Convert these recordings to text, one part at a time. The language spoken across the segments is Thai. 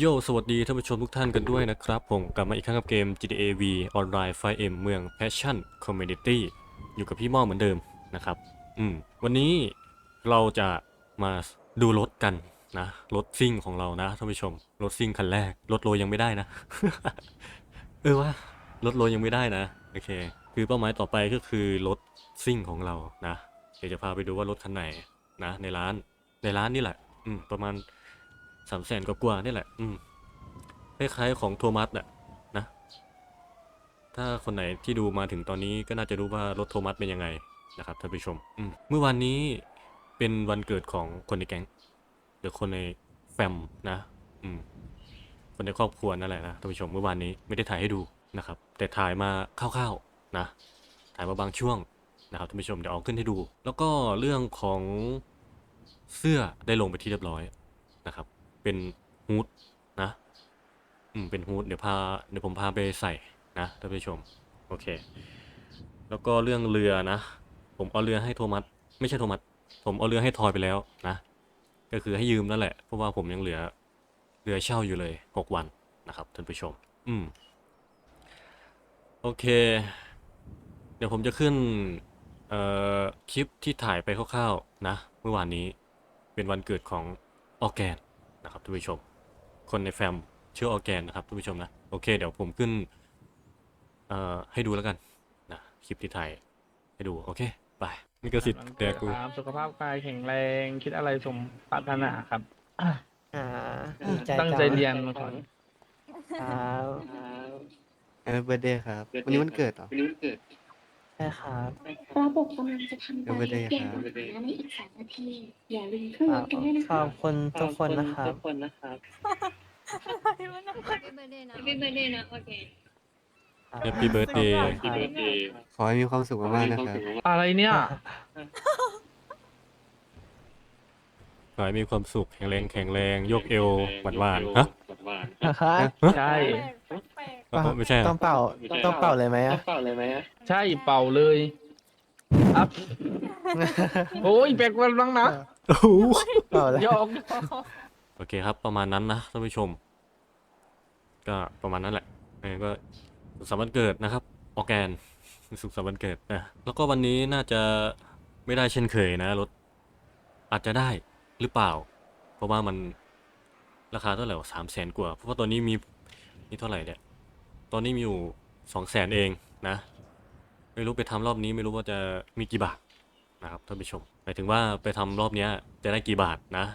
โยสวัสดีท่านผู้ชมทุกท่านกันด้วยนะครับ ผมกลับมาอีกครั้งกับเกม GTA V ออนไลน์ 5M เมือง Passion Community อยู่กับพี่ม่อเหมือนเดิมนะครับ อืม วันนี้เราจะมาดูรถกันนะ รถซิ่งของเรานะท่านผู้ชม รถซิ่งคันแรก รถโรยังไม่ได้นะ เออว่ารถโรยังไม่ได้นะ โอเค คือเป้าหมายต่อไปก็คือรถซิ่งของเรานะ เดี๋ยวจะพาไปดูว่ารถคันไหนนะ ในร้าน ในร้านนี่แหละ อืม ประมาณ สามแสนกว่าๆนี่แหละ อืมคล้ายๆของโทมัสแหละนะ ถ้าคนไหนที่ดูมาถึงตอนนี้ก็น่าจะรู้ว่ารถโทมัสเป็นยังไงนะครับท่านผู้ชมอืมเมื่อวานนี้เป็นวันเกิดของคนในแก๊งหรือคนในแฟมนะอืมคนในครอบครัวนั่นแหละนะท่านผู้ชมเมื่อวานนี้ไม่ได้ถ่ายให้ดูนะครับ แต่ถ่ายมาคร่าวๆนะ ถ่ายมาบางช่วงนะครับท่านผู้ชมเดี๋ยวเอาขึ้นให้ดู แล้วก็เรื่องของเสื้อได้ลงไปที่เรียบร้อยนะครับ เป็นฮูดนะอืมเป็นฮูดเดี๋ยวพาเดี๋ยวผมพาไปใส่นะท่านผู้ชมโอเค แล้วก็เรื่องเรือนะ ผมเอาเรือให้โทมัสไม่ใช่โทมัสผมเอาเรือให้ทอยไปแล้วนะ ก็คือให้ยืมนั่นแหละเพราะว่าผมยังเหลือเรือเช่าอยู่เลยหกวันนะครับท่านผู้ชม อืมโอเค เดี๋ยวผมจะขึ้นเอ่อคลิปที่ถ่ายไปคร่าวๆนะ เมื่อวานนี้เป็นวันเกิดของออแกน นะครับท่านผู้ชม คนในแฟมชื่อออร์แกนนะครับท่านผู้ชมนะโอเค เดี๋ยวผมขึ้นเอ่อให้ดูแล้วกันนะคลิปที่ถ่ายให้ดูโอเคไปนี่ก็สิทธิ์แต่กูครับสุขภาพกายแข็งแรงคิดอะไรสมปรารถนาครับอ่าดีใจตั้งใจเรียนก่อนครับเออเบอร์เดย์ครับวันนี้วันเกิดเหรอ ใช่ครับ ระบบกำลังจะทำเดี๋ยวไปการเลยเปลี่ยนครับกฎหมายในอีกสามนาที อย่าลืมขึ้นครรัถบกันด้วยนะขคะ อบคุณทุกคนนะครับทุกคนนะครับ Happy birthday นะ Happy birthday นะโอเคแฮปปี้เบิร์ดเดย์ครับขอให้มีความสุขมากๆนะครับ อะไรเนี่ย ขอให้มีความสุขแข็งแรงแข็งแรงโยกเอวหวานหวานๆฮะใช่ อ๋อไม่ใช่เหรต้อองเป่าต้องเป่าเลยไหมต้ออะงเป่าเลยไหมอะใช่เป่าเลยอัพโอ้ยแปลกวันบ้างนะโอ้โหเป่าเลยหยอกโอเคครับ ประมาณนั้นนะท่านผู้ชม ก็ประมาณนั้นแหละเออก็สุขสันต์วันเกิดนะครับ ออร์แกน สุขสันต์วันเกิดนะแล้วก็วันนี้น่าจะไม่ได้เช่นเคยนะรถอาจจะได้หรือเปล่า เพราะว่ามันราคาเท่าไหร่สามแสนกว่า เพราะว่าตอนนี้มีนี่เท่าไหร่เนี่ย ตอนนี้มีอยู่สองแสนเองนะ ไม่รู้ไปทำรอบนี้ไม่รู้ว่าจะมีกี่บาทนะครับท่านผู้ชมหมายถึงว่าไปทำรอบเนี้ยจะได้กี่บาทนะ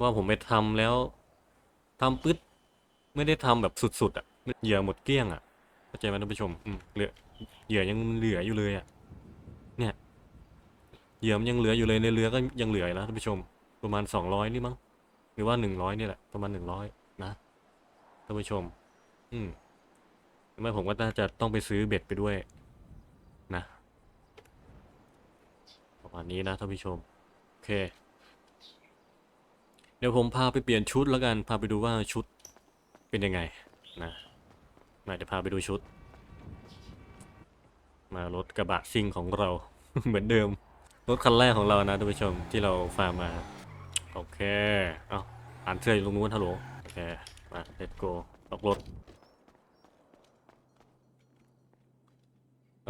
ว่าผมไปทำแล้วทำปึ๊ดไม่ได้ทำแบบสุดๆอะเหยื่อหมดเกลี้ยงอะเข้าใจไหมท่านผู้ชมอืมเหลือเหยื่อยังเหลืออยู่เลยอะเนี่ยเหยื่อมันยังเหลืออยู่เลยในเรือก็ยังเหลืออยู่นะท่านผู้ชมประมาณสองร้อยนี่มั้งหรือว่าหนึ่งร้อยนี่แหละประมาณหนึ่งร้อยนะท่านผู้ชม อืม ทำไมผมก็น่าจะต้องไปซื้อเบ็ดไปด้วย นะประมาณนี้นะท่านผู้ชม โอเค เดี๋ยวผมพาไปเปลี่ยนชุดแล้วกัน พาไปดูว่าชุดเป็นยังไง นะมาเดี๋ยวพาไปดูชุด มารถกระบะซิ่งของเรา เหมือนเดิม รถคันแรกของเรานะท่านผู้ชมที่เราฟาร์มมา โอเค เอาอ่านเสื้ออยู่ตรงนู้นฮัลโหล โอเค มา let's go ออกรถ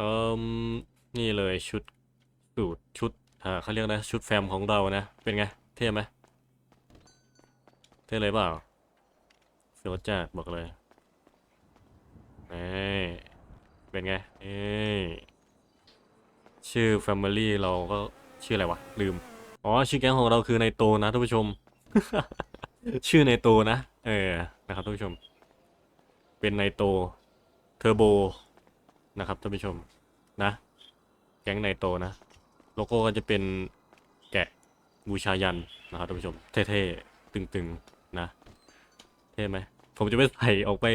เอ่มนี่เลยชุดสูตรชุดอ่าเขาเรียกนะชุดแฟมของเรานะ เป็นไง เท่ไหมเท่เลยเปล่าเฟี้ยวจัดบอกเลยเอ้เป็นไงเอ้ชื่อ Family เราก็ชื่ออะไรวะ ลืม อ๋อ ชื่อแก๊งของเราคือในโตนะท่านผู้ชม ชื่อในโตนะ เออ นะครับท่านผู้ชม เป็นในโตเทอร์โบ นะครับท่านผู้ชมนะแก๊งในโตนะโลโก้ก็จะเป็นแกะบูชายันนะครับท่านผู้ชมเท่ๆตึงๆนะเท่ไหมผมจะไม่ใส่ออกไป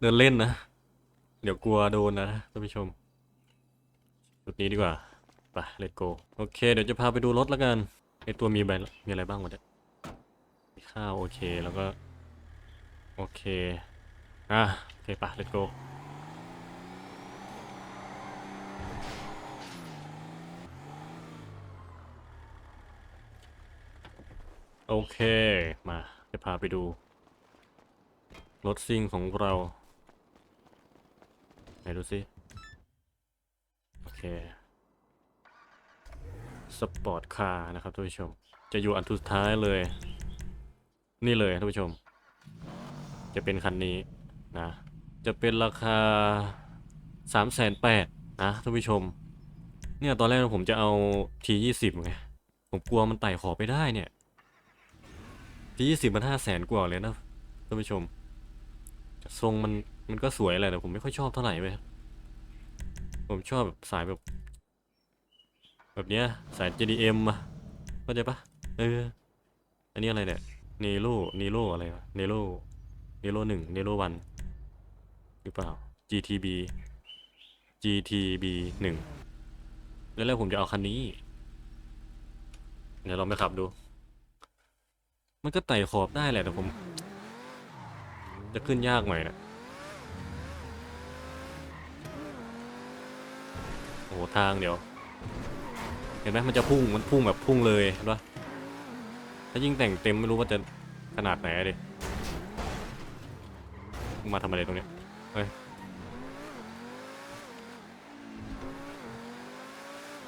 เดินเล่นนะ เดี๋ยวกลัวโดนนะท่านผู้ชมจุดนี้ดีกว่าไป let's go โอเค เดี๋ยวจะพาไปดูรถแล้วกันไอตัวมีใบมีอะไรบ้างวะเนี่ยมีข้าวโอเคแล้วก็ โอเค อะ โอเคไป let's go โโอเค มาจะพาไปดู รถซิ่งของเรา ไหนดูสิ โอเค สปอร์ตคาร์นะครับท่านผู้ชม จะอยู่อันสุดท้ายเลย นี่เลยท่านผู้ชม จะเป็นคันนี้นะ จะเป็นราคา3ามแสนแปดนะท่านผู้ชม เนี่ยตอนแรกผมจะเอา T20 ไง ผมกลัวมันไต่ขอไปได้เนี่ย T20 มันห้าแสนกว่าเลยนะท่านผู้ชม ทรงมันมันก็สวยแหละแต่ผมไม่ค่อยชอบเท่าไหร่เว้ยผมชอบแบบสายแบบ แบบเนี้ยสาย JDM อะเข้าใจปะเออ อันนี้อะไรเนี่ยเนโรเนโรอะไรวะเนโรเนโรหนึ่งเนโรวันหรือเปล่า GTB GTB หนึ่งแล้วแล้วผมจะเอาคันนี้ เดี๋ยวลองไปขับดู มันก็ไต่ขอบได้แหละแต่ผม จะขึ้นยากหน่อยนะโอ้โหทางเดี๋ยว เห็นไหมมันจะพุ่งมันพุ่งแบบพุ่งเลยเห็นปะถ้ายิ่งแต่งเต็มไม่รู้ว่าจะขนาดไหนดิมาทำอะไรตรงนี้เฮ้ย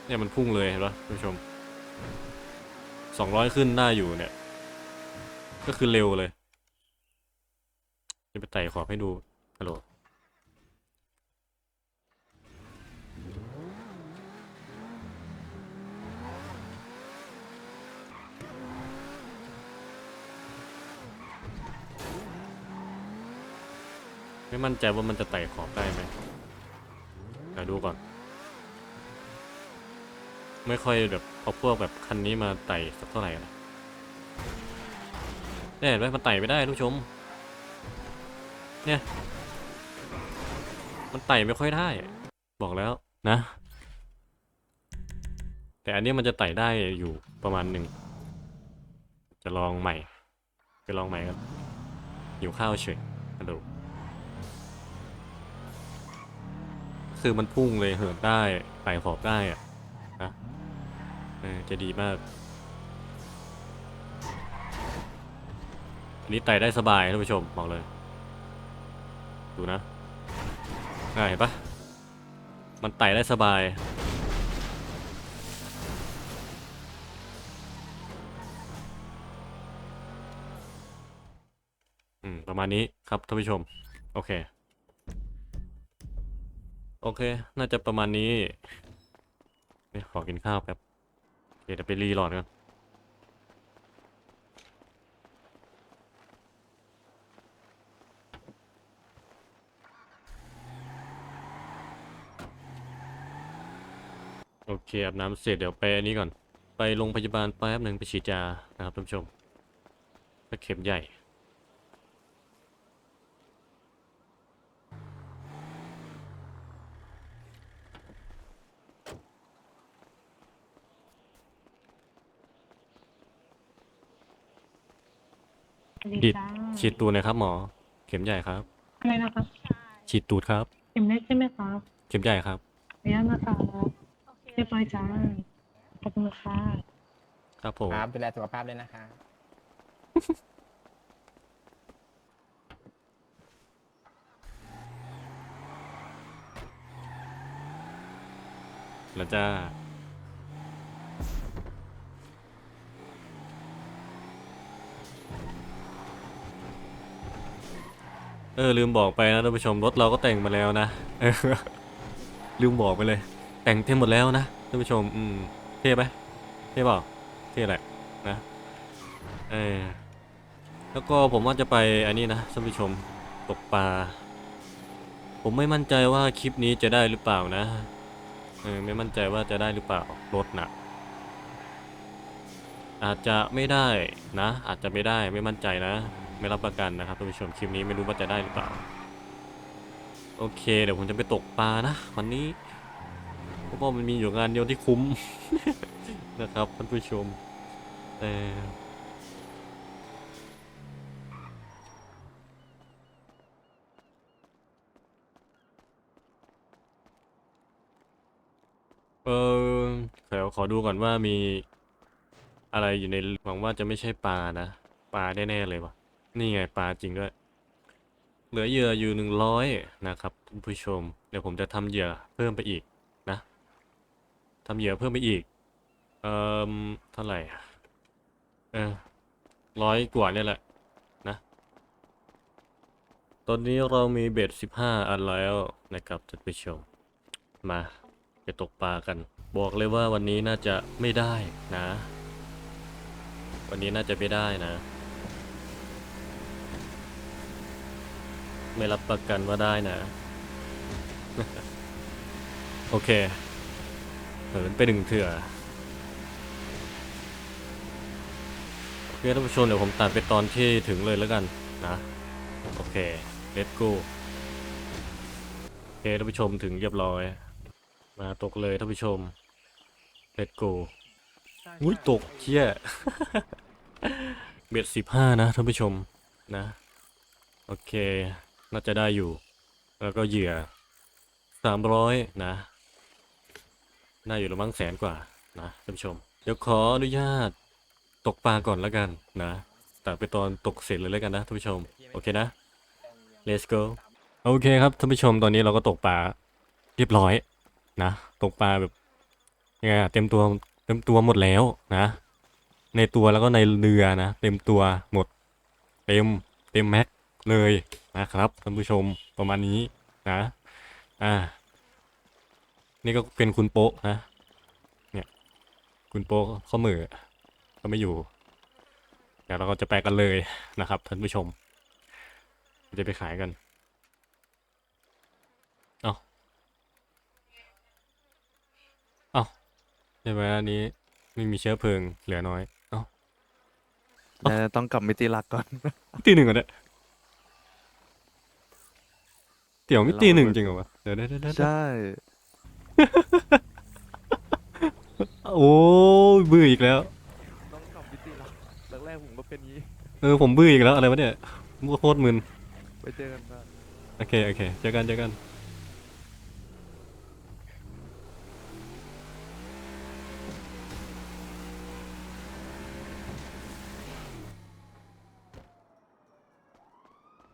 เนี่ยมันพุ่งเลยเห็นปะท่านผู้ชมสองร้อยขึ้นได้อยู่เนี่ย ก็คือเร็วเลย จะไปไต่ขอบให้ดูฮัลโหลไม่มั่นใจว่ามันจะไต่ขอบได้ไหมเดี๋ยวดูก่อน ไม่ค่อยแบบเอาพวกแบบคันนี้มาไต่สักเท่าไหร่นะ เนี่ยเห็นไหมมันไต่ไม่ได้ทุกชม เนี่ย มันไต่ไม่ค่อยได้ บอกแล้วนะ แต่อันนี้มันจะไต่ได้อยู่ประมาณหนึ่ง จะลองใหม่ ไปลองใหม่ครับหิวข้าวเฉยฮัลโหลคือมันพุ่งเลยเหินได้ไต่ขอบได้อะนะเออจะดีมาก อันนี้ไต่ได้สบายท่านผู้ชมบอกเลย ดูนะอ่าเห็นปะมันไต่ได้สบาย อืม ประมาณนี้ครับท่านผู้ชม โอเค โอเค น่าจะประมาณนี้ ขอกินข้าวแป๊บ เดี๋ยวไปรีโหลอดกัน โอเคอาบน้ำเสร็จเดี๋ยวไปอันนี้ก่อน ไปโรงพยาบาลแป๊บหนึ่งไปฉีดยานะครับท่านผู้ชมไปเข็มใหญ่ดิดฉีดตูดหนะครับหมอ เข็มใหญ่ครับ อะไรนะคะฉีดตูดครับ เข็มเล็กใช่ไหมคะเข็มใหญ่ครับขออนุญาตนะคะโอ เคเรียบร้อยจ้าขอบคุณค่ะครับผมครับดูแลสุขภาพด้วยนะคะ แล้วจ้าเออลืมบอกไปนะท่านผู้ชมรถเราก็แต่งมาแล้วนะเออลืมบอกไปเลย แต่งเต็มหมดแล้วนะท่านผู้ชมอืมเท่ไหมเท่เปล่าเท่แหละนะเออแล้วก็ผมว่าจะไปอันนี้นะท่านผู้ชมตกปลาผมไม่มั่นใจว่าคลิปนี้จะได้หรือเปล่านะเออไม่มั่นใจว่าจะได้หรือเปล่ารถนะอาจจะไม่ได้นะ อาจจะไม่ได้ไม่มั่นใจนะ ไม่รับประกันนะครับท่านผู้ชมคลิปนี้ไม่รู้ว่าจะได้หรือเปล่า โอเค เดี๋ยวผมจะไปตกปลานะ วันนี้ ราะว่ามันมีอยู่งานเดียวที่คุ้ม นะครับท่านผู้ชมแต่เออขอขอดูก่อนว่ามีอะไรอยู่ในหวังว่าจะไม่ใช่ปลานะปลาแน่ๆเลยวะนี่ไงปลาจริงด้วย เหลือเหยื่ออยู่หนึ่งร้อยนะครับท่านผู้ชม เดี๋ยวผมจะทำเหยื่อเพิ่มไปอีก ทำเหยื่อเพิ่มไปอีก เอ่อเท่าไหร่เออร้อยกว่าเนี่ยแหละ นะ ตอนนี้เรามีเบ็ดสิบห้าอันแล้วนะครับท่านผู้ชม มาจะตกปลากัน บอกเลยว่าวันนี้น่าจะไม่ได้นะ วันนี้น่าจะไม่ได้นะ ไม่รับประกันว่าได้นะ โอเค เหินไปหนึ่งเถื่อเพื่อท่านผู้ชมเดี๋ยวผมตัดไปตอนที่ถึงเลยแล้วกันนะ โอเค let's go โอเคท่านผู้ชมถึงเรียบร้อย มาตกเลยท่านผู้ชม let's go อุ้ยตกเชี่ยเบ็ดสิบห้านะท่านผู้ชมนะ โอเค น่าจะได้อยู่ แล้วก็เหยื่อสามร้อยนะ น่าอยู่ระมั้งแสนกว่านะท่านผู้ชม เดี๋ยวขออนุญาตตกปลาก่อนแล้วกันนะตัดไปตอนตกเสร็จเลยแล้วกันนะท่านผู้ชม โอเคนะ let's go โอเคครับท่านผู้ชมตอนนี้เราก็ตกปลาเรียบร้อยนะ ตกปลาแบบยังไงเต็มตัวเต็มตัวหมดแล้วนะ ในตัวแล้วก็ในเรือนะ เต็มตัวหมด เต็มเต็มแม็กเลยนะครับท่านผู้ชมประมาณนี้นะอ่า นี่ก็เป็นคุณโป๊ะนะ เนี่ย คุณโป๊ะข้อมือก็ไม่อยู่เดี๋ยวเราก็จะไปกันเลยนะครับท่านผู้ชม จะไปขายกัน เอาเอาใช่ไหมอันนี้ไม่มีเชื้อเพลิงเหลือน้อย เอาน่าจะต้องกลับมิติหลักก่อน ตีหนึ่งเหรอเนี่ยเดี๋ยวไม่ตีหนึ่งจริงเหรอวะ เดี๋ยวเดี๋ยวเดี๋ยวเดี๋ยวใช่ โอ้ยบื้ออีกแล้ว ต้องกลับมิติหลักแรกๆผมก็เป็นงี้ เออผมบื้ออีกแล้วอะไรวะเนี่ยมั่วโคตรมึนไปเจอกันครับโอเคโอเคเจอกันเจอกัน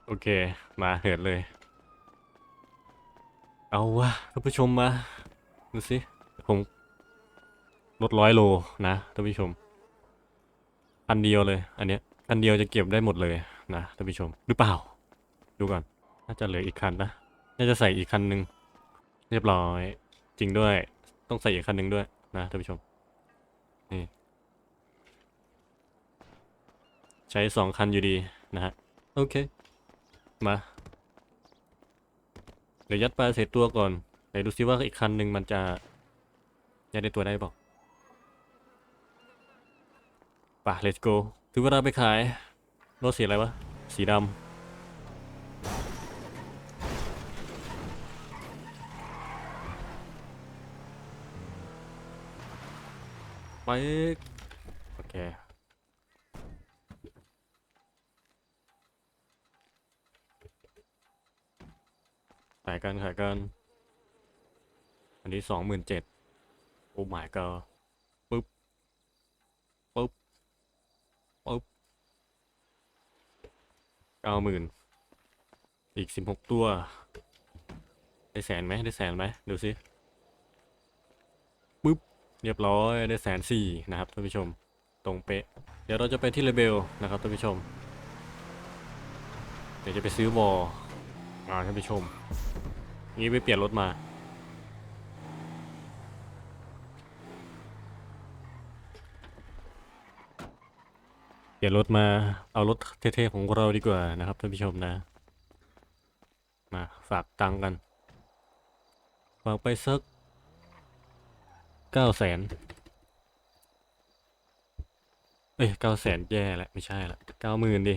โอเค มาเหินเลย เอาวะท่านผู้ชมมา ดูสิ ผมลดร้อยโลนะท่านผู้ชมคันเดียวเลย อันเนี้ยคันเดียวจะเก็บได้หมดเลยนะท่านผู้ชม หรือเปล่า ดูก่อน น่าจะเหลืออีกคันนะ น่าจะใส่อีกคันหนึ่งเรียบร้อย จริงด้วย ต้องใส่อีกคันหนึ่งด้วยนะท่านผู้ชม นี่ ใช้สองคันอยู่ดีนะฮะ โอเค มา เดี๋ยวยัดปลาเสร็จตัวก่อน ไหนดูซิว่าอีกคันหนึ่งมันจะยัดในตัวได้เปล่าป่ะ let's go ถึงเวลาไปขาย รถสีอะไรวะ สีดำ ไป โอเคขายกันขายกัน อันนี้สองหมื่นเจ็ดโอ้ my god ปึ๊บปึ๊บปึ๊บเก้าหมื่นอีกสิบหกตัว ได้แสนไหมได้แสนไหมดูสิปึ๊บเรียบร้อยได้แสนสี่นะครับท่านผู้ชมตรงเป๊ะ เดี๋ยวเราจะไปที่เลเบลนะครับท่านผู้ชม เดี๋ยวจะไปซื้อวอลอ่าท่านผู้ชมงี้ไปเปลี่ยนรถมา เปลี่ยนรถมาเอารถเท่ๆของเราดีกว่านะครับท่านผู้ชมนะ มาฝากตังกัน ฝากไปสักเก้าแสนเอ้ยเก้าแสนแย่แล้วไม่ใช่ละเก้าหมื่นดิ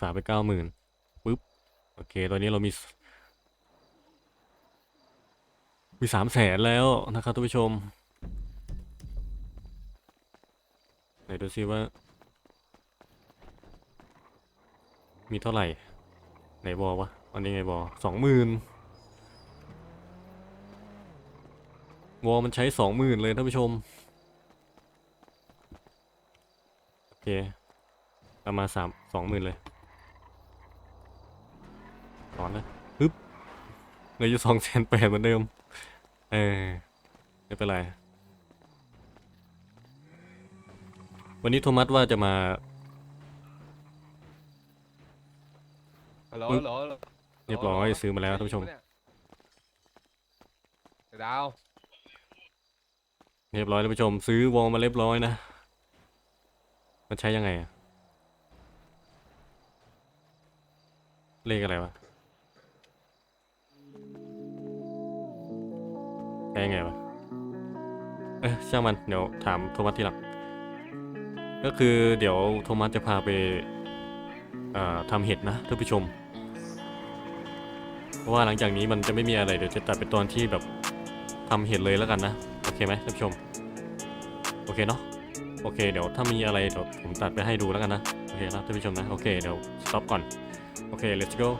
ฝากไปเก้าหมื่นปุ๊บ โอเค ตอนนี้เรามี มีสามแสนแล้วนะครับท่านผู้ชม ไหนดูซิว่า มีเท่าไหร่ ไหนบอวะอันนี้ไงบอสองหมื่นวอมันใช้สองหมื่นเลยท่านผู้ชม โอเคเอามาณสามสองหมื่นเลยถอนเลยฮึบเหลืออยู่สองแสนแปดเหมือนเดิม เออไม่เป็นไร วันนี้โทมัสว่าจะมา ฮัลโหลปึ๊บฮัลโหลฮัลโหลเรียบร้อยซื้อมาแล้วท่านผู้ชมไอ้ดาวเรียบร้อยท่านผู้ชม ซื้อวอลมาเรียบร้อยนะ มันใช้ยังไงอะเลขอะไรวะใช้ยังไงวะ เอ้ยช่างมัน เดี๋ยวถามโทมัสทีหลัง ก็คือเดี๋ยวโทมัสจะพาไปทำเห็ดนะท่านผู้ชม เพราะว่าหลังจากนี้มันจะไม่มีอะไรเดี๋ยวจะตัดเป็นตอนที่แบบทำเห็ดเลยแล้วกันนะ โอเคไหมท่านผู้ชม โอเคเนาะโอเค เดี๋ยวถ้ามีอะไรเดี๋ยวผมตัดไปให้ดูแล้วกันนะ โอเคนะท่านผู้ชมนะ โอเค เดี๋ยว stop ก่อน โอเค let's go